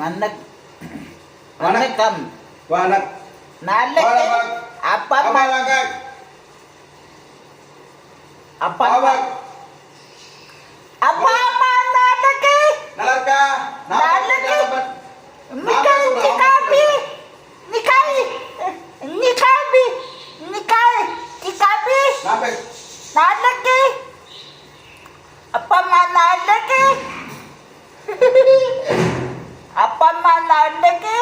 வணக் வணக்கம். வணக்கம் வணக் நாளைக்கு வணக்கம். அப்பா அப்பா அம்மா வணக்கம். அப்பா அம்மா வணக்கம். அப்பா அம்மா நாளைக்கு நல்லா இருக்கா நான் நாளைக்கு. நான் நிக்காய் பேசுறேன். நிக்காபி நிக்காய் நிக்காபி நிக்காய் நிக்காபி நான் பேச நாளைக்கு அப்பா அம்மா நாளைக்கு అమ్మ లాంటికి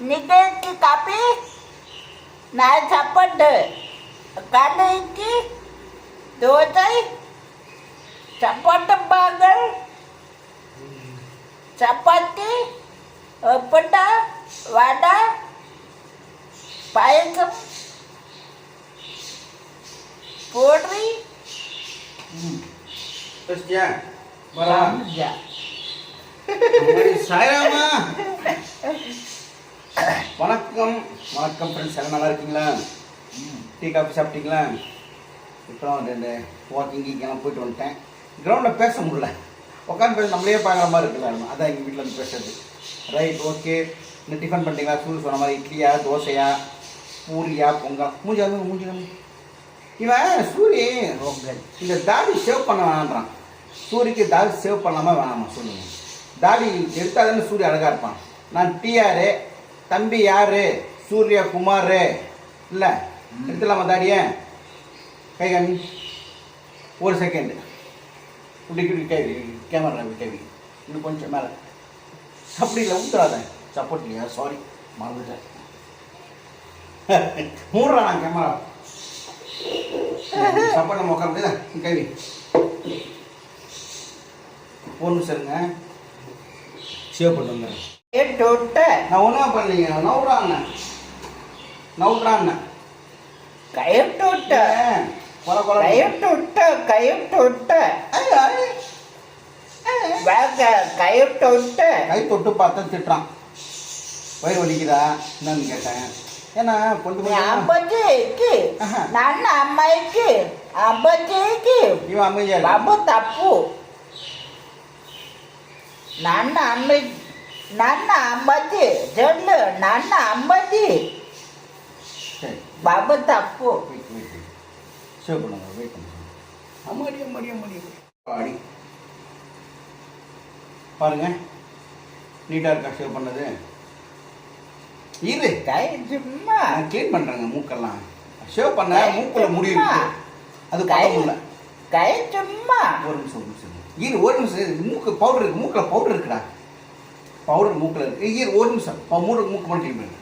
నీకేకి కాపీ నా చెప్పండు కన్నీకి దోచై చప్పట్టు బాగా చపాతి ఉప్పుట వడ పాయసం పూరి Terus dia, barang. சாயராமா? வணக்கம். வணக்கம் ஃப்ரெண்ட்ஸ் எல்லாம் நல்லா இருக்கீங்களா? டீ காஃபி சாப்பிட்டீங்களா? இப்போ ரெண்டு வாக்கிங் கீக்கெல்லாம் போயிட்டு வந்துட்டேன். கிரவுண்டில் பேச முடியல. உட்காந்து பேச நம்மளே பார்க்குற மாதிரி இருக்குல்ல அதான் எங்கள் வீட்டில் வந்து பேசுறது. ரைட் ஓகே இந்த டிஃபன் பண்ணிட்டீங்களா ஸ்கூல் சொன்ன மாதிரி இட்லியா தோசையா பூரியா பொங்கல்? மூஞ்சி மூஞ்சி இவன் சூரி ஓகே இந்த தாடி சேவ் பண்ண வேணான்றான் சூரிக்கு தாடி சேவ் பண்ணாமல் வேணாமா சொல்லுங்கள் தாடி எடுத்தாதானே சூரிய அழகாக இருப்பான். நான் டிஆரு தம்பி யாரு சூர்யா குமார் இல்லை எடுத்துலாமா தாடிய? கை காமி. ஒரு செகண்டு இப்படி இப்படி கை கேமரா கை இன்னும் கொஞ்சம் மேலே. அப்படி இல்லை ஊத்துறாத. சப்போர்ட் இல்லையா? சாரி மறந்துட்டேன். மூடுறா நான் கேமரா சப்போர்ட் நம்ம உட்காந்து கேள்வி ஒரு நிமிஷம் இருங்க. சேவ் பண்ணி கேட்டு விட்ட நான் ஒன்றும் பண்ணீங்க நவுறாங்க நவுறாங்க கையிட்டு விட்ட. கையிட்டு விட்ட கையிட்டு விட்ட. கையிட்டு விட்ட. கை தொட்டு பார்த்தா திட்டுறான். வயிறு வலிக்குதா? என்னன்னு கேட்டேன். ஏன்னா கொண்டு போய் அம்பஜிக்கு நான் அம்மாய்க்கு அம்பஜிக்கு இவன் அம்மையா ரொம்ப தப்பு. ನನ್ನ ಅಮ್ಮ ನನ್ನ ಅಮ್ಮಜ್ಜಿ ಜೊಳ್ಳು ನನ್ನ ಅಮ್ಮಜ್ಜಿ ಬಾಬು ತಪ್ಪು. அம்மாடி அம்மாடி அம்மாடி ஆடி பாருங்க நீட்டாக இருக்கா ஷேவ் பண்ணது இரு சும்மா க்ளீன் பண்ணுறேங்க மூக்கெல்லாம் ஷேவ் பண்ண மூக்கில் முடியும் அது கை கை சும்மா ஒரு நிமிஷம் ஒரு நிமிஷம் ஈர் ஒரு நிமிஷம் மூக்கு பவுடர் இருக்குது மூக்கில் பவுடர் இருக்குடா. பவுடர் மூக்கில் இருக்கு. ஈர் ஒரு நிமிஷம். மூணு மூக்கு மட்டும் க்ளீன் பண்ணுங்க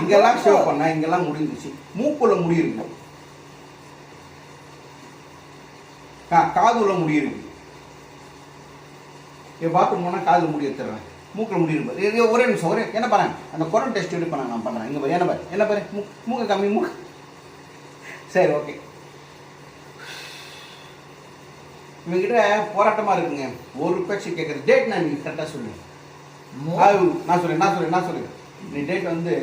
இங்கெல்லாம் சேவ் பண்ணா இங்கெல்லாம் முடிஞ்சிச்சு. மூக்குள்ள முடியிருங்க காதுல முடியிருங்க என் பாத்ரூம் போனால் காதில் முடி எடுத்துடுறேன். மூக்கில் முடி இருப்பார் ஒரே நிமிஷம் ஒரே. என்ன பாரு? அந்த கொரோனா டெஸ்ட் எப்படி நான் பண்ணுறேன் இங்கே பாரு என்ன பாரு? என்ன பாரு? மூ மூக்க கம்மி மூக்கு. சரி ஓகே இவங்கிட்ட போராட்டமாக இருக்குங்க. ஒரு பேச்சு கேட்குறது டேட் நான் நீங்கள் கரெக்டாக சொல்லுங்கள் நான் சொல்கிறேன் நான் சொல்லுங்க நான் சொல்லுங்க நீ டேட் வந்து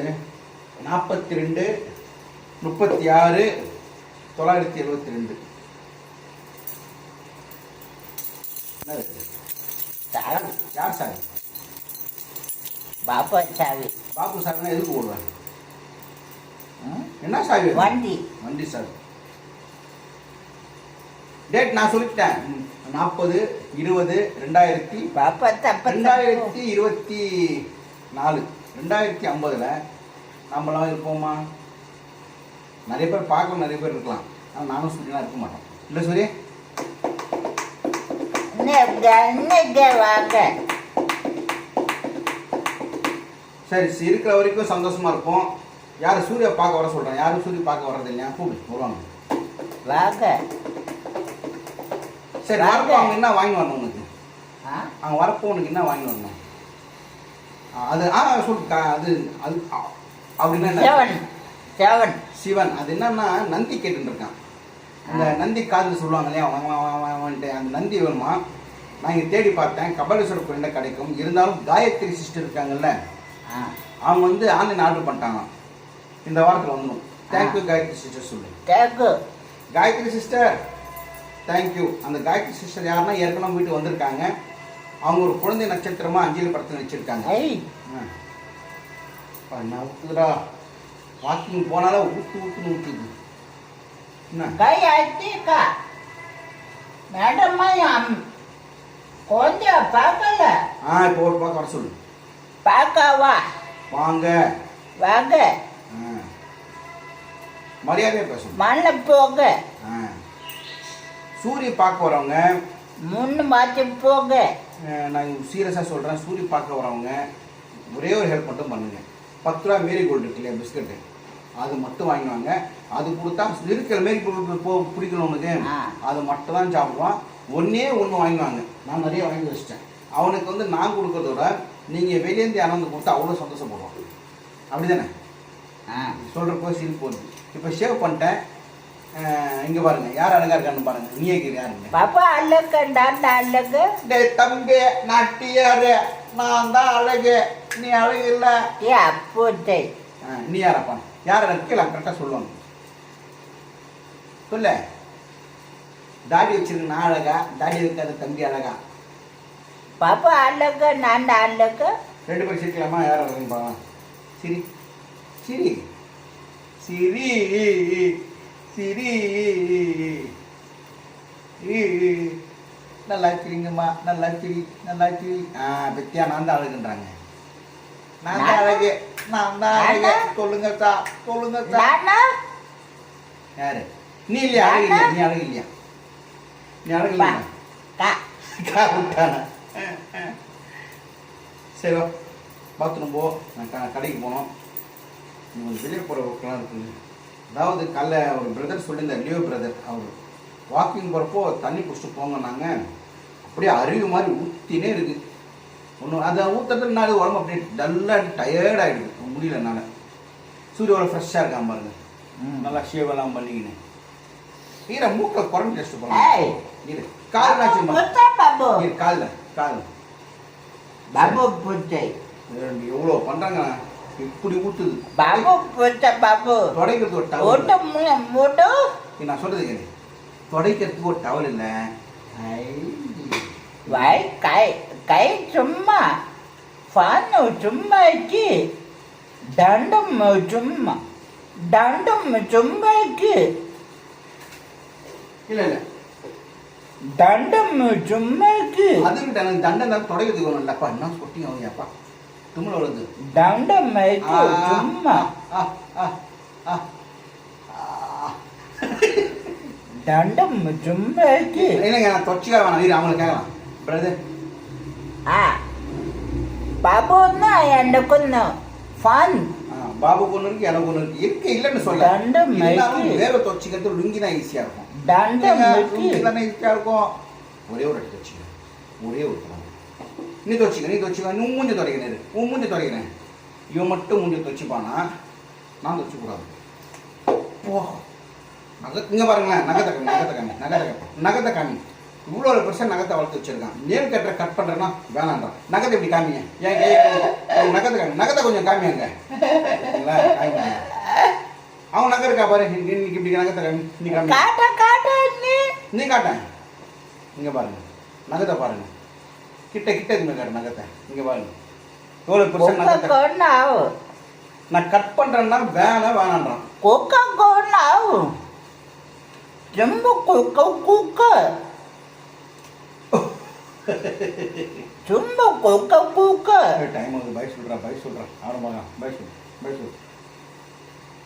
நாற்பத்தி ரெண்டு முப்பத்தி ஆறு தொள்ளாயிரத்தி எழுபத்தி ரெண்டு யார் சார் பாப்பா சாவி. பாபு சாவினா எதுக்கு ஓடுவாங்க என்ன சாவி வண்டி. வண்டி சாவி. டேட் நான் சொல்லிட்டேன். நாற்பது இருபது ரெண்டாயிரத்தி ரெண்டாயிரத்தி இருபத்தி நாலு. ரெண்டாயிரத்தி ஐம்பதுல நம்மளாம் இருப்போமா? நிறைய பேர் பார்க்க நிறைய பேர் இருக்கலாம். ஆனால் நானும் சூரியனாக இருக்க மாட்டோம். இல்லை சூரிய? சரி சரி, இருக்கிற வரைக்கும் சந்தோஷமா இருப்போம். யார் சூர்யா பார்க்க வர சொல்கிறேன் யாரும் சூரிய பார்க்க வர்றது இல்லையா? கூப்பிடு வருவாங்க. வாங்க. சரி. வரப்போ அவங்க என்ன வாங்கி வரணும் உனக்கு? அவங்க வரப்போ உனக்கு என்ன வாங்கி வரணும்? அது ஆ சொல்லு அது அது அப்படின்னா என்ன? Seven seven Sivan. அது என்னன்னா நந்தி கேட்டுட்டு இருக்கான் அந்த நந்தி காதில் சொல்லுவாங்க இல்லையா? வா, வா, வா, வா, வான்ட்டு. அந்த நந்தி வருமா? நான் இங்கே தேடி பார்த்தேன். கபாலீஸ்வரர் கோயிலில் கிடைக்கும்? இருந்தாலும் காயத்ரி சிஸ்டர் இருக்காங்கல்ல? அவங்க வந்து ஆன்லைன் ஆர்டர் பண்ணிட்டாங்க இந்த வாரத்தில் வந்துடும் தேங்க்யூ காயத்ரி சிஸ்டர் சொல்லு. தேக்கு காயத்ரி சிஸ்டர். தேங்க்யூ அந்த காயத்ரி சிஸ்டர் யாருன்னா ஏற்கனவே வீட்டுக்கு வந்திருக்காங்க. அவங்க ஒரு குழந்தை நட்சத்திரமா அஞ்சலி படத்தில் நடிச்சிருக்காங்க. ஐய் ஊத்துதுடா? வாக்கிங் போனாலும் ஊத்து ஊத்துன்னு ஊத்துது. என்ன? மேடம் கொஞ்சம் பார்க்கல. ஆ இப்போ ஒரு பக்கம் வர சொல்லு. பார்க்கவா? வாங்க. வாங்க. ஆ. மரியாதையா பேசணும் மண்ணை போக ஆ. சூரிய பார்க்க வரவங்க முன்னு மாற்றி அஹ், நான் சீரியஸாக சொல்கிறேன் சூரிய பார்க்க வரவங்க ஒரே ஒரு ஹெல்ப் மட்டும் பண்ணுங்க. பத்து ரூபா மேரி கோல்டு இருக்கு இல்லையா பிஸ்கட்டு? அது மட்டும் வாங்கினாங்க அது கொடுத்தா இருக்கிற மேரி போ பிடிக்கணும் உனக்கு. அது மட்டும் தான் சாப்பிடுவான். ஒன்றே ஒன்று வாங்கினாங்க நான் நிறைய வாங்கி வச்சிட்டேன். அவனுக்கு வந்து நான் கொடுக்கறத விட நீங்கள் வெளியேந்து யாரும் வந்து கொடுத்தா அவ்வளோ சந்தோஷப்படுவான். அப்படி தானே ஆ சொல்கிறப்போ சிரிப்பு வருது. இப்போ ஷேவ் பண்ணிட்டேன். இங்கே பாருங்க. யார் அழகா இருக்கான்னு பாருங்க. நீயே கேட்கு யாருங்க? பாப்பா அழகு டாண்டா அழகு. டேய் தம்பி நான் டிஆர் நான் தான் அழகு. நீ அழகு இல்ல. ஏ அப்பூத்தை ஆ, நீ யாரப்பா? யார் கீழே கரெக்டாக சொல்லுவாங்க சொல்ல. தாடி வச்சிருக்க நான் அழகா? தாடி வைக்காத தம்பி அழகா? பாப்பா அழகு நான் அழகு. ரெண்டு பேரும் சிரிக்கலாமா? யார் அழகுன்னு பாவா சிரி. சிரி. சிரி. ஈ. நல்லா சிரிங்கம்மா நல்லா சிரி நல்லா சிரி. ஆ பெத்தியா நான் தான் அழகுன்றாங்க. நான் தான் அழகு நான் தான் அழகு? சொல்லுங்க சா சொல்லுங்க சா. யாரு? நீ இல்லையா? அழகு இல்லையா? நீ அழகு இல்லையா? நீ அழகு இல்லையா? சரி பாத்ரூம் போ. நான் கடைக்கு போனோம் உங்களுக்கு வெளியே போகிற ஒர்க்கெலாம் இருக்குங்க அதாவது காலைல ஒரு பிரதர் சொல்லியிருந்தார் லியோ பிரதர் அவர் வாக்கிங் போகிறப்போ தண்ணி குடிச்சிட்டு போங்கன்னாங்க. அப்படியே அருவி மாதிரி ஊற்றினே இருக்குது ஒன்று அதை ஊற்றுறதுக்கு நாள் உடம்பு அப்படியே டல்லாக டயர்ட் ஆகிடுது முடியல என்னால். சூரியோட ஃப்ரெஷ்ஷாக இருக்கான் பாருங்க. நல்லா ஷேவெல்லாம் பண்ணிக்கின்னு ஈர மூக்கில் குரங்கு டெஸ்ட் ஏய். போகலாம் இரு கால் இரு காலில் காலில். பாபு புத்தை எவ்வளோ பண்ணுறாங்க இப்படி ஊத்துது? பாபு பாபு. தொடைக்கிறதுக்கு ஒரு டவல் நான் சொல்றது கேளு. தொடைக்கிறதுக்கு ஒரு டவல் இல்லை வாய் கை கை சும்மா. ஃபானு சும்மா தண்டம் சும்மா. தண்டம் சும்மா ஆச்சு இல்லை இல்லை. தண்டம் சும்மா இருக்கு. அதுக்கு தண்டம் தான் தொடங்கிறதுக்கு ஒன்றும் இல்லைப்பா. என்ன சொட்டிங்க அவங்க அப்பா tumul வருது டண்டம் mai tu cuma தண்டம் ஜும்மைக்கு இல்லைங்க நான் தொச்சிக்காக வேணாம் நீர் அவங்களை கேட்கலாம் பிரதர் ஆ பாபுன்னா என்ட கொன்னு ஃபன் பாபு கொன்னு இருக்கு எனக்கு கொன்னு இருக்கு. இருக்கு இல்லைன்னு சொல்ல. தண்டம் வேற தொச்சிக்கிறது லுங்கி தான் ஈஸியாக இருக்கும். தண்டம் ஈஸியாக இருக்கும். ஒரே ஒரு அடி தொச்சிக்க ஒரே ஒரு நீ துவச்சிக்க நீ துவச்சிக்க நீ மூஞ்சி துடைக்கணும் இது உன் மூஞ்சி துடைக்கணும் இவன் மட்டும் மூஞ்சி துவச்சிப்பானா நான் துவச்சிக்கூடாது போ. நகை இங்கே பாருங்களேன் நகத்தை கம்மி நகத்தை கம்மி நகத்தை நகத்தை கம்மி இவ்வளோ ஒரு பெருசாக நகத்தை வளர்த்து வச்சுருக்கான். நேம் கட்டுற கட் பண்ணுறேன்னா வேணான்றான் நகத்தை இப்படி காமிங்க. ஏன் ஏன் நகத்தை காமி நகத்தை கொஞ்சம் காமியாங்க. காமிங்க. அவன் நகை இருக்கா பாரு. இன்னைக்கு இப்படி நகத்தை காமி நீ காமி. நீ. காட்டேன். இங்கே பாருங்க. நகத்தை பாருங்கள் கிட்ட கிட்ட இருக்காரு நகத்தை. இங்கே பாருங்க எவ்வளோ பெருசாக கொண்டா நான் கட் பண்ணுறேன்னா வேலை வேணான்றான். கொக்கா கொண்டா ரொம்ப கொக்க கூக்க. ரொம்ப கொக்க கூக்க. டைம் வந்து பை சொல்கிறான் பாய் சொல்கிறான் ஆரம்பமாக பை சொல் பை சொல்.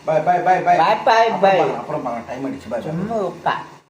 பை பை பாய் பாய் பாய் பாய் அப்புறம் டைம் அடிச்சு பாய் ரொம்ப